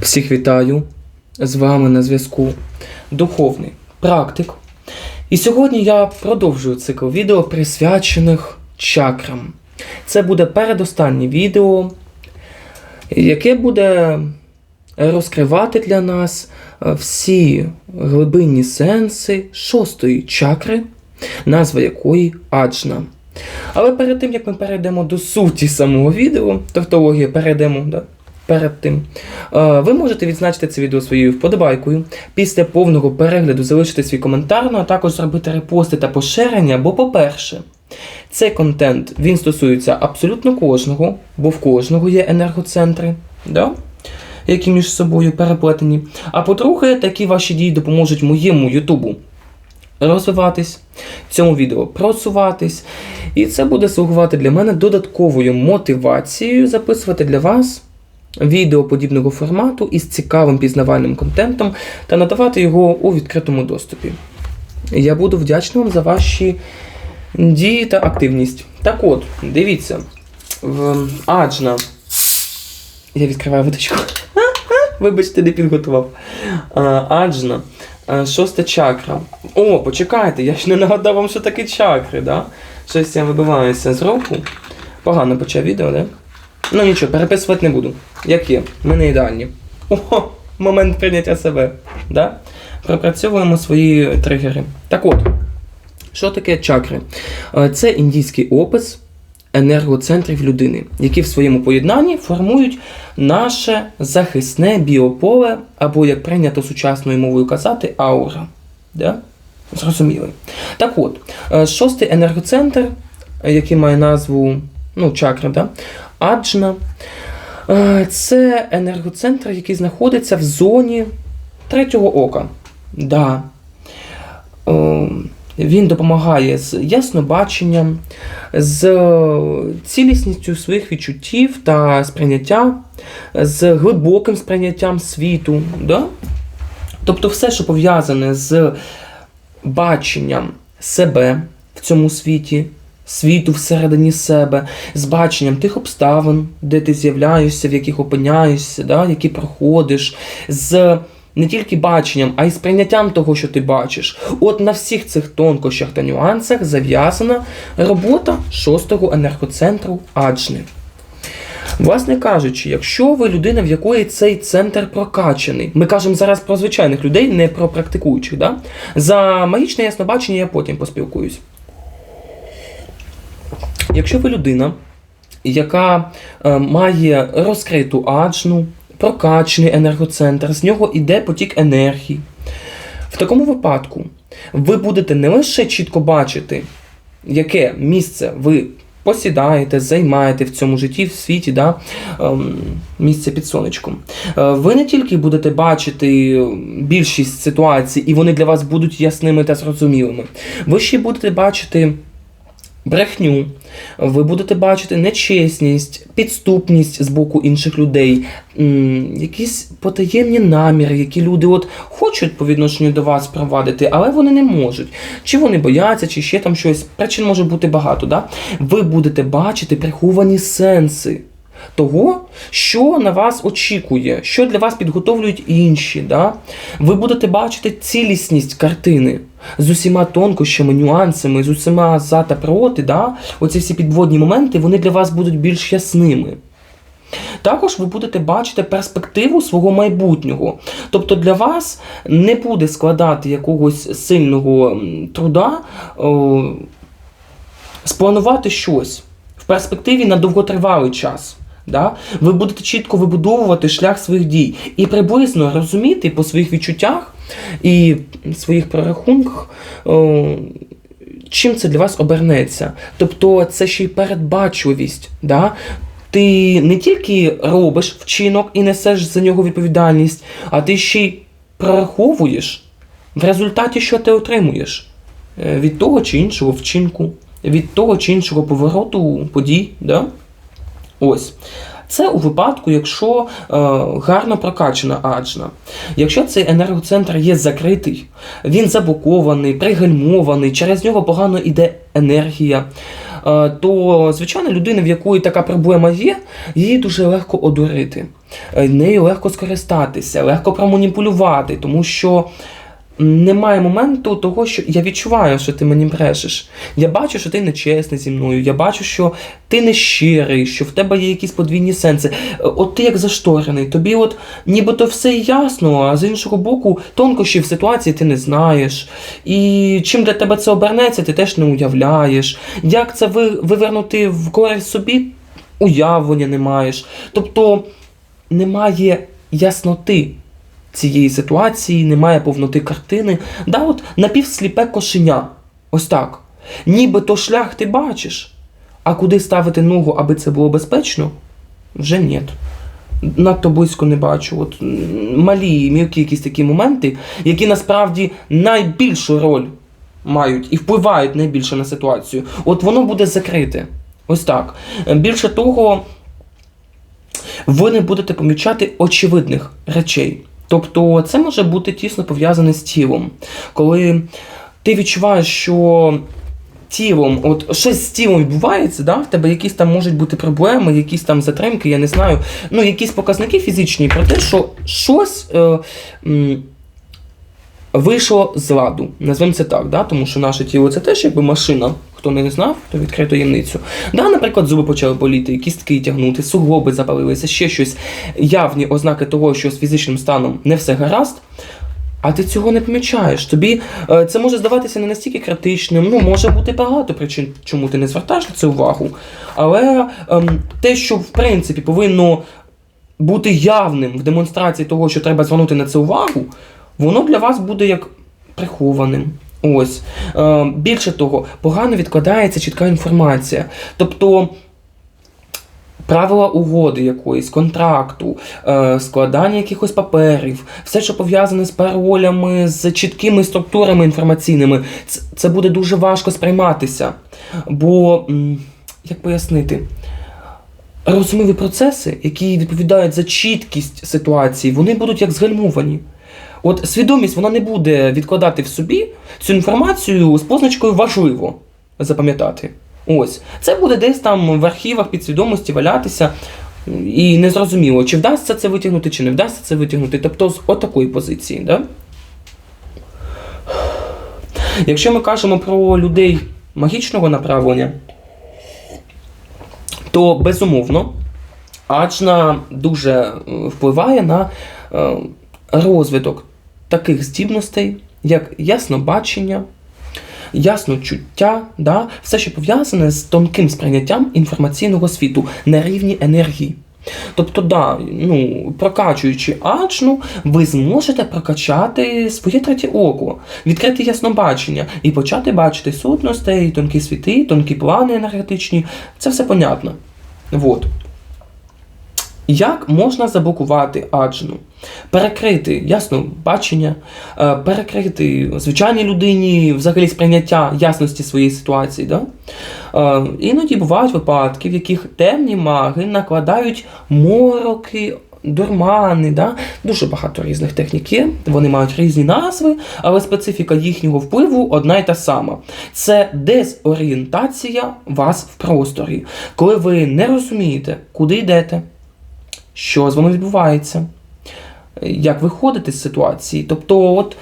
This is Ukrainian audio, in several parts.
Всіх вітаю! З вами на зв'язку Духовний Практик. І сьогодні я продовжую цикл відео, присвячених чакрам. Це буде передостаннє відео, яке буде розкривати для нас е, всі глибинні сенси шостої чакри, назва якої Аджна. Але перед тим, як ми перейдемо до суті самого відео, тавтологія перейдемо да, перед тим, е, ви можете відзначити це відео своєю вподобайкою, після повного перегляду залишити свій коментар, ну а також зробити репости та поширення, бо, по-перше, цей контент він стосується абсолютно кожного, бо в кожного є енергоцентри, да? які між собою переплетені. А по-друге, такі ваші дії допоможуть моєму Ютубу розвиватись, цьому відео просуватись. І це буде слугувати для мене додатковою мотивацією записувати для вас відео подібного формату із цікавим пізнавальним контентом та надавати його у відкритому доступі. Я буду вдячний вам за ваші дії та активність. Так от, дивіться, в Аджна. Я відкриваю водичку. Вибачте, не підготував. Аджна. Шоста чакра. О, почекайте, я ж не нагадав вам, що таке чакри, да? Щось я вибиваюся з року. Погано почав відео, да? Ну нічого, переписувати не буду. Як є, ми не ідеальні. Ого, момент прийняття себе. Да? Пропрацьовуємо свої тригери. Так от, що таке чакри? Е, Це індійський опис енергоцентрів людини, які в своєму поєднанні формують наше захисне біополе, або, як прийнято сучасною мовою казати, аура. Да? Зрозуміли. Так от, е, шостий енергоцентр, який має назву ну, чакра, да? Аджна, е, це енергоцентр, який знаходиться в зоні третього ока. Да. Е, Він допомагає з яснобаченням, з цілісністю своїх відчуттів та сприйняття, з глибоким сприйняттям світу. Да? Тобто все, що пов'язане з баченням себе в цьому світі, світу всередині себе, з баченням тих обставин, де ти з'являєшся, в яких опиняєшся, да, які проходиш, з не тільки баченням, а й сприйняттям того, що ти бачиш. От на всіх цих тонкощах та нюансах зав'язана робота шостого енергоцентру Аджни. Власне кажучи, якщо ви людина, в якої цей центр прокачаний, ми кажемо зараз про звичайних людей, не про практикуючих. Да? За магічне яснобачення я потім поспілкуюсь. Якщо ви людина, яка е, має розкриту аджну, прокачаний енергоцентр, з нього йде потік енергії, в такому випадку ви будете не лише чітко бачити, яке місце ви посідаєте, займаєте в цьому житті, в світі, да, ем, місце під сонечком. Е, Ви не тільки будете бачити більшість ситуацій, і вони для вас будуть ясними та зрозумілими. Ви ще будете бачити брехню, ви будете бачити нечесність, підступність з боку інших людей, якісь потаємні наміри, які люди от хочуть по відношенню до вас провадити, але вони не можуть. Чи вони бояться, чи ще там щось. Причин може бути багато. Да? Ви будете бачити приховані сенси. Того, що на вас очікує, що для вас підготовлюють інші. Да? Ви будете бачити цілісність картини з усіма тонкощами, нюансами, з усіма за та проти. Да? Оці всі підводні моменти вони для вас будуть більш ясними. Також ви будете бачити перспективу свого майбутнього. Тобто для вас не буде складати якогось сильного труда о, спланувати щось в перспективі на довготривалий час. Да? Ви будете чітко вибудовувати шлях своїх дій і приблизно розуміти по своїх відчуттях і своїх прорахунках, чим це для вас обернеться. Тобто це ще й передбачливість. Да? Ти не тільки робиш вчинок і несеш за нього відповідальність, а ти ще й прораховуєш в результаті, що ти отримуєш е, від того чи іншого вчинку, від того чи іншого повороту подій. Да? Ось. Це у випадку, якщо е, гарно прокачана аджна. Якщо цей енергоцентр є закритий, він заблокований, пригальмований, через нього погано йде енергія, е, то звичайно людина, в якої така проблема є, її дуже легко одурити. е, нею легко скористатися, легко проманіпулювати, тому що немає моменту того, що я відчуваю, що ти мені брешеш. Я бачу, що ти нечесний зі мною. Я бачу, що ти не щирий, що в тебе є якісь подвійні сенси. Е, От ти як зашторений, тобі от нібито все ясно, а з іншого боку, тонкощів ситуації ти не знаєш. І чим для тебе це обернеться, ти теж не уявляєш. Як це ви, вивернути в користь собі, уявлення не маєш. Тобто немає ясноти цієї ситуації, немає повноти картини. Да, от напівсліпе кошеня. Ось так. Нібито шлях ти бачиш, а куди ставити ногу, аби це було безпечно, вже ні. Надто близько не бачу. От малі, мілкі якісь такі моменти, які насправді найбільшу роль мають і впливають найбільше на ситуацію. От воно буде закрите. Ось так. Більше того, ви не будете помічати очевидних речей. Тобто це може бути тісно пов'язане з тілом. Коли ти відчуваєш, що тілом, от щось з тілом відбувається, да? в тебе якісь там можуть бути проблеми, якісь там затримки, я не знаю, ну якісь показники фізичні про те, що щось. Е, Вийшло з ладу, назвемо це так, да? тому що наше тіло це теж якби машина. Хто не знав, то відкрив таємницю. Да, наприклад, зуби почали боліти, кістки тягнути, суглоби запалилися, ще щось явні ознаки того, що з фізичним станом не все гаразд. А ти цього не помічаєш. Тобі е, це може здаватися не настільки критичним. Ну, може бути багато причин, чому ти не звертаєш на це увагу. Але ем, те, що в принципі повинно бути явним в демонстрації того, що треба звернути на це увагу, воно для вас буде як прихованим. Ось. Е, більше того, погано відкладається чітка інформація. Тобто. Правила угоди якоїсь, контракту, е, складання якихось паперів, все, що пов'язане з паролями, з чіткими структурами інформаційними, це, буде дуже важко сприйматися. Бо, як пояснити, розумові процеси, які відповідають за чіткість ситуації, вони будуть як згальмовані. От свідомість вона не буде відкладати в собі цю інформацію з позначкою важливо запам'ятати. Ось. Це буде десь там в архівах підсвідомості валятися. І незрозуміло, чи вдасться це витягнути, чи не вдасться це витягнути. Тобто з отакої позиції. Да? Якщо ми кажемо про людей магічного направлення, то безумовно Ачна дуже е, впливає на е, розвиток таких здібностей, як яснобачення, ясночуття, да? все, що пов'язане з тонким сприйняттям інформаційного світу на рівні енергії. Тобто, да, ну, прокачуючи ачну, ви зможете прокачати своє третє око, відкрити яснобачення і почати бачити сутностей, тонкі світи, тонкі плани енергетичні. Це все понятно. Вот. Як можна заблокувати аджну? Перекрити ясно бачення, е, перекрити звичайній людині взагалі сприйняття ясності своєї ситуації. Да? Е, Іноді бувають випадки, в яких темні маги накладають мороки, дурмани, да? дуже багато різних технік є, вони мають різні назви, але специфіка їхнього впливу одна й та сама. Це дезорієнтація вас в просторі, коли ви не розумієте, куди йдете, що з вами відбувається, як виходити з ситуації. Тобто, от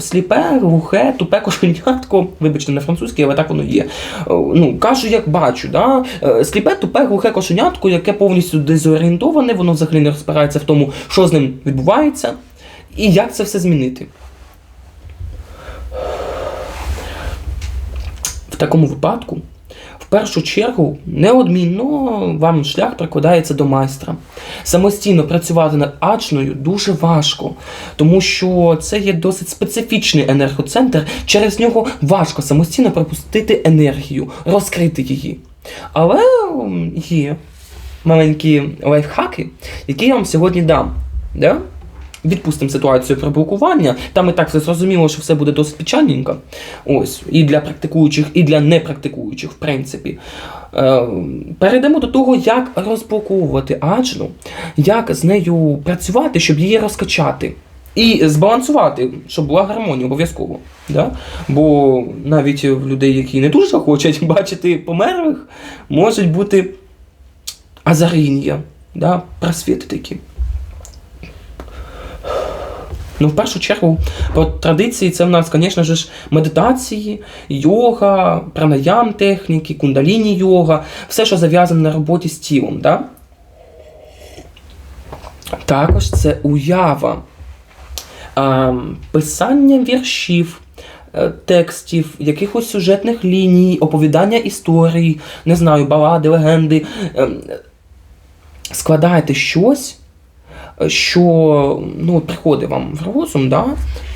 сліпе, глухе, тупе кошенятко, вибачте, не французьке, але так воно є. Е, Ну, кажу, як бачу, да? Е, сліпе, тупе, глухе кошенятко, яке повністю дезорієнтоване, воно взагалі не розбирається в тому, що з ним відбувається, і як це все змінити. В такому випадку, першу чергу, неодмінно вам шлях прикладається до майстра. Самостійно працювати над ачною дуже важко, тому що це є досить специфічний енергоцентр, через нього важко самостійно пропустити енергію, розкрити її. Але є маленькі лайфхаки, які я вам сьогодні дам. Да? Відпустимо ситуацію про блокування. Там і так все зрозуміло, що все буде досить печальненько. Ось, і для практикуючих, і для непрактикуючих, в принципі. Е, перейдемо до того, як розблоковувати аджну, як з нею працювати, щоб її розкачати. І збалансувати, щоб була гармонія обов'язково. Да? Бо навіть в людей, які не дуже хочуть бачити померлих, можуть бути азаріння, да? просвіти такі. Ну, в першу чергу, по традиції, це в нас, звісно ж, медитації, йога, пранаям техніки, кундаліні йога, все, що зав'язане на роботі з тілом. Да? Також це уява, а, писання віршів, е, текстів, якихось сюжетних ліній, оповідання історій, не знаю, балади, легенди. Ем, Складаєте щось, що ну, приходить вам в розум, да?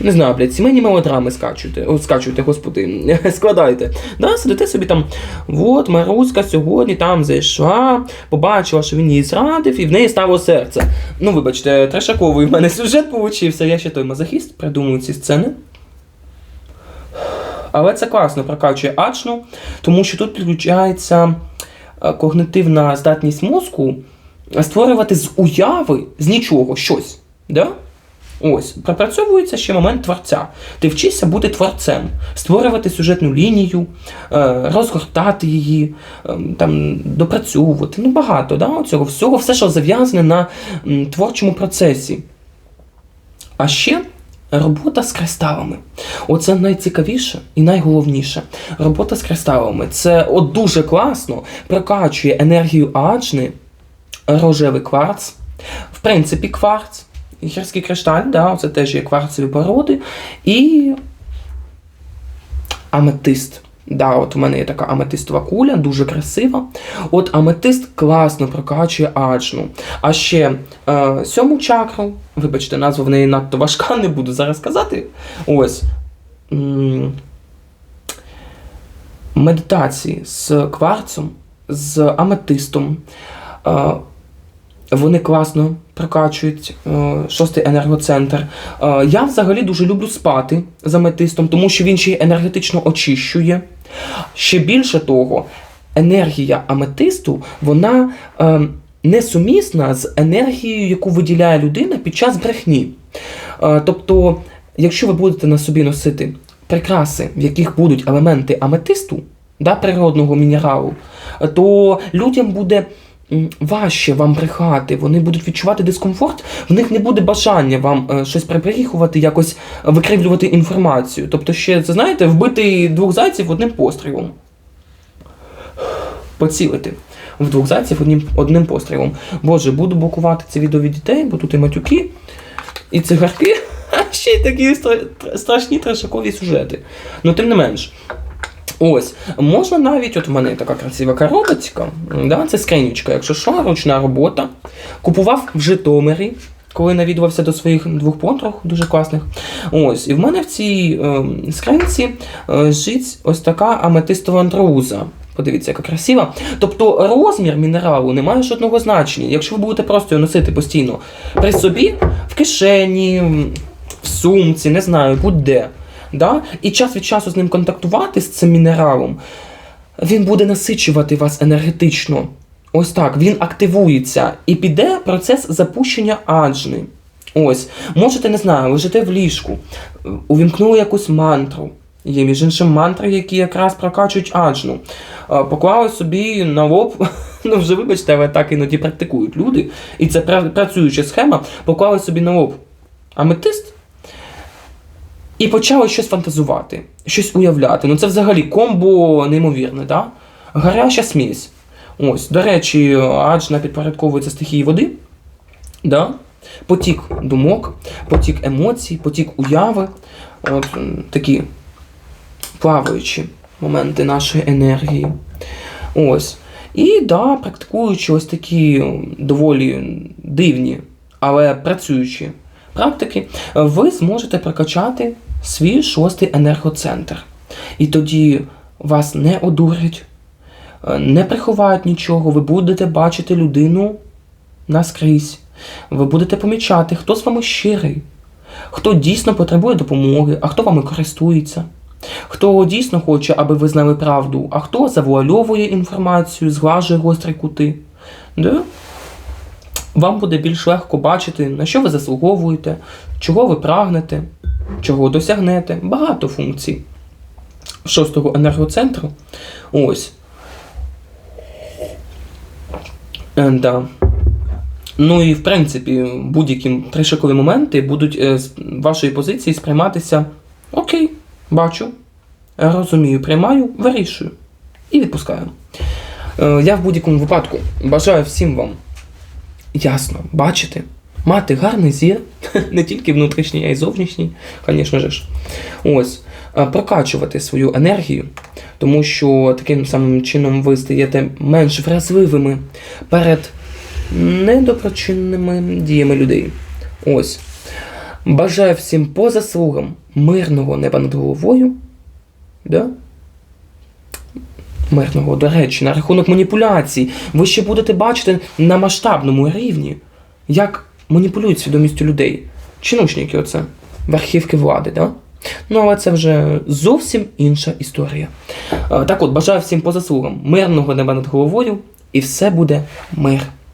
не знаю, блядь, сімейні мелодрами скачуєте, о, скачуєте, господи, складаєте. Да? Сидите собі там, от Маруська сьогодні там зайшла, побачила, що він її зрадив, і в неї стало серце. Ну, вибачте, трешаковий в мене сюжет получився, я ще той мазохіст, придумую ці сцени. Але це класно прокачує ачну, тому що тут підключається е, когнитивна здатність мозку створювати з уяви, з нічого щось. Да? Ось, пропрацьовується ще момент творця. Ти вчишся бути творцем, створювати сюжетну лінію, е, розгортати її, е, там, допрацьовувати. Ну, багато да, цього всього, все, що зав'язане на творчому процесі. А ще робота з кристалами. Оце найцікавіше і найголовніше. Робота з кристалами. Це от дуже класно прокачує енергію аджни, рожевий кварц. В принципі, кварц, гірський кришталь, да, це теж є кварцеві породи. І аметист. Да, от у мене є така аметистова куля, дуже красива. От аметист класно прокачує аджну. А ще е, сьому чакру, вибачте, назва в неї надто важка, не буду зараз казати. Ось. Медитації з кварцом, з аметистом. Е, вони класно прокачують е, шостий енергоцентр. Е, я взагалі дуже люблю спати з аметистом, тому що він ще й енергетично очищує. Ще більше того, енергія аметисту вона е, несумісна з енергією, яку виділяє людина під час брехні. Тобто, якщо ви будете на собі носити прикраси, в яких будуть елементи аметисту, да, природного мінералу, то людям буде важче вам брехати, вони будуть відчувати дискомфорт, в них не буде бажання вам е, щось прибріхувати, якось викривлювати інформацію. Тобто, ще це знаєте, вбити двох зайців одним пострілом. Поцілити в двох зайців одним, одним пострілом. Боже, буду блокувати це відео від дітей, бо тут і матюки, і цигарки, а ще й такі стра- страшні трешакові сюжети. Ну, тим не менш. Ось, можна навіть, от в мене така красива коробочка, да, це скринічка, якщо що, ручна робота. Купував в Житомирі, коли навідувався до своїх двох подруг, дуже класних. Ось, і в мене в цій е, скринці е, жить ось така аметистова антруза. Подивіться, яка красива. Тобто розмір мінералу не має жодного значення. Якщо ви будете просто його носити постійно при собі, в кишені, в сумці, не знаю, будь-де. Да? І час від часу з ним контактувати з цим мінералом, він буде насичувати вас енергетично. Ось так, він активується і піде процес запущення аджни. Ось, можете, не знаю, лежите в ліжку, увімкнули якусь мантру. Є між іншим мантри, які якраз прокачують аджну. Поклали собі на лоб, ну вже вибачте, але так іноді практикують люди. І це працююча схема, поклали собі на лоб аметист і почали щось фантазувати, щось уявляти. Ну це взагалі комбо неймовірне, да? Гаряча смесь. Ось, до речі, аджна підпорядковується стихії води. Да? Потік думок, потік емоцій, потік уяви. От такі плаваючі моменти нашої енергії. Ось. І да, практикуючи ось такі доволі дивні, але працюючі практики, ви зможете прокачати свій шостий енергоцентр. І тоді вас не одурять, е, не приховають нічого, ви будете бачити людину наскрізь. Ви будете помічати, хто з вами щирий, хто дійсно потребує допомоги, а хто вами користується, хто дійсно хоче, аби ви знали правду, а хто завуальовує інформацію, зглажує гострі кути. Да? Вам буде більш легко бачити, на що ви заслуговуєте, чого ви прагнете, чого досягнете. Багато функцій шостого енергоцентру. Ось. Е, да. Ну і в принципі, будь-які пришикові моменти будуть е, з вашої позиції сприйматися окей, бачу, розумію, приймаю, вирішую і відпускаю. Е, Я в будь-якому випадку бажаю всім вам ясно бачити, мати гарний зір, не тільки внутрішній, а й зовнішній, звісно ж. Ось, е, прокачувати свою енергію, тому що таким самим чином ви стаєте менш вразливими перед недоброчинними діями людей. Ось. Бажаю всім по заслугам мирного неба над головою. Да? Мирного, до речі, на рахунок маніпуляцій. Ви ще будете бачити на масштабному рівні, як маніпулюють свідомістю людей. Чинушники, оце, верхівки влади, да? Ну, але це вже зовсім інша історія. Е, Так от, бажаю всім по заслугам мирного неба над головою, і все буде мир.